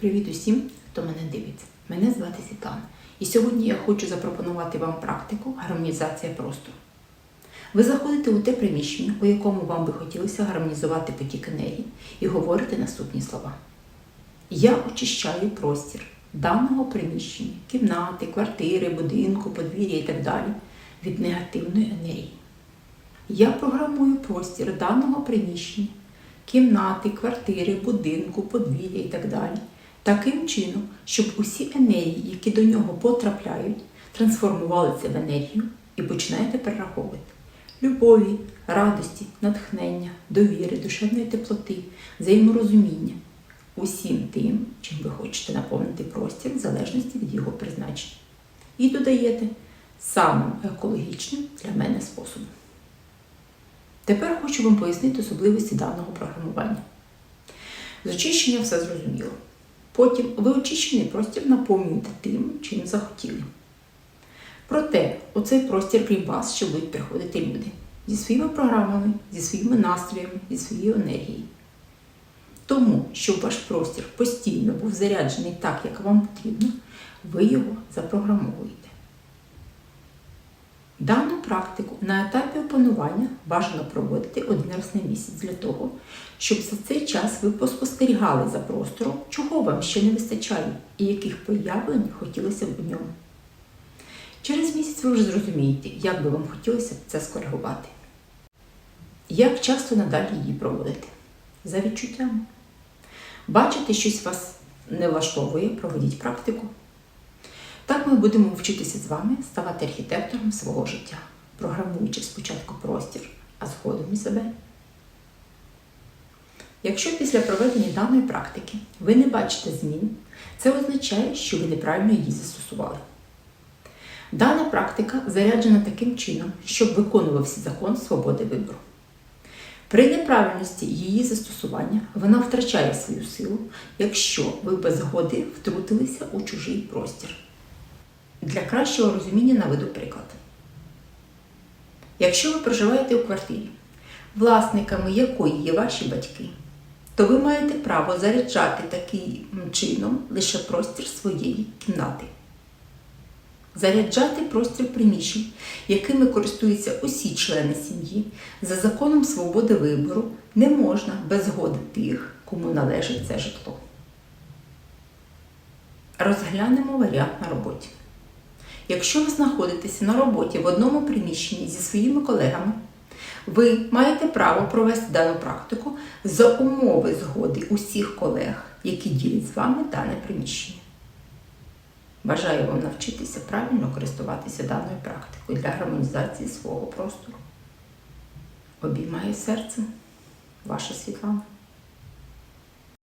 Привіт усім, хто мене дивиться. Мене звати Світлана. І сьогодні я хочу запропонувати вам практику гармонізація простору. Ви заходите у те приміщення, у якому вам би хотілося гармонізувати потік енергії, і говорите наступні слова. Я очищаю простір даного приміщення, кімнати, квартири, будинку, подвір'я і так далі від негативної енергії. Я програмую простір даного приміщення, кімнати, квартири, будинку, подвір'я і так далі, таким чином, щоб усі енергії, які до нього потрапляють, трансформувалися в енергію і починаєте перераховувати любові, радості, натхнення, довіри, душевної теплоти, взаєморозуміння усім тим, чим ви хочете наповнити простір в залежності від його призначення. І додаєте самим екологічним для мене способом. Тепер хочу вам пояснити особливості даного програмування. З очищення все зрозуміло. Потім ви очищений простір наповнюєте тим, чим захотіли. Проте, у цей простір крім вас ще будуть приходити люди зі своїми програмами, зі своїми настроями, зі своєю енергією. Тому, щоб ваш простір постійно був заряджений так, як вам потрібно, ви його запрограмовуєте. Дану практику на етапі опанування бажано проводити один раз на місяць для того, щоб за цей час ви поспостерігали за простором, чого вам ще не вистачає і яких появлень хотілося б у ньому. Через місяць ви вже зрозумієте, як би вам хотілося це скоригувати. Як часто надалі її проводити? За відчуттями. Бачите, щось вас не влаштовує, проведіть практику. Так ми будемо вчитися з вами ставати архітектором свого життя, програмуючи спочатку простір, а згодом і себе. Якщо після проведення даної практики ви не бачите змін, це означає, що ви неправильно її застосували. Дана практика заряджена таким чином, щоб виконувався закон свободи вибору. При неправильності її застосування вона втрачає свою силу, якщо ви без згоди втрутилися у чужий простір. Для кращого розуміння наведу приклад. Якщо ви проживаєте у квартирі, власниками якої є ваші батьки, то ви маєте право заряджати таким чином лише простір своєї кімнати. Заряджати простір приміщень, якими користуються усі члени сім'ї, за законом свободи вибору не можна без згоди тих, кому належить це житло. Розглянемо варіант на роботі. Якщо ви знаходитеся на роботі в одному приміщенні зі своїми колегами, ви маєте право провести дану практику за умови згоди усіх колег, які ділять з вами дане приміщення. Бажаю вам навчитися правильно користуватися даною практикою для гармонізації свого простору. Обіймаю серцем, ваша Світлана.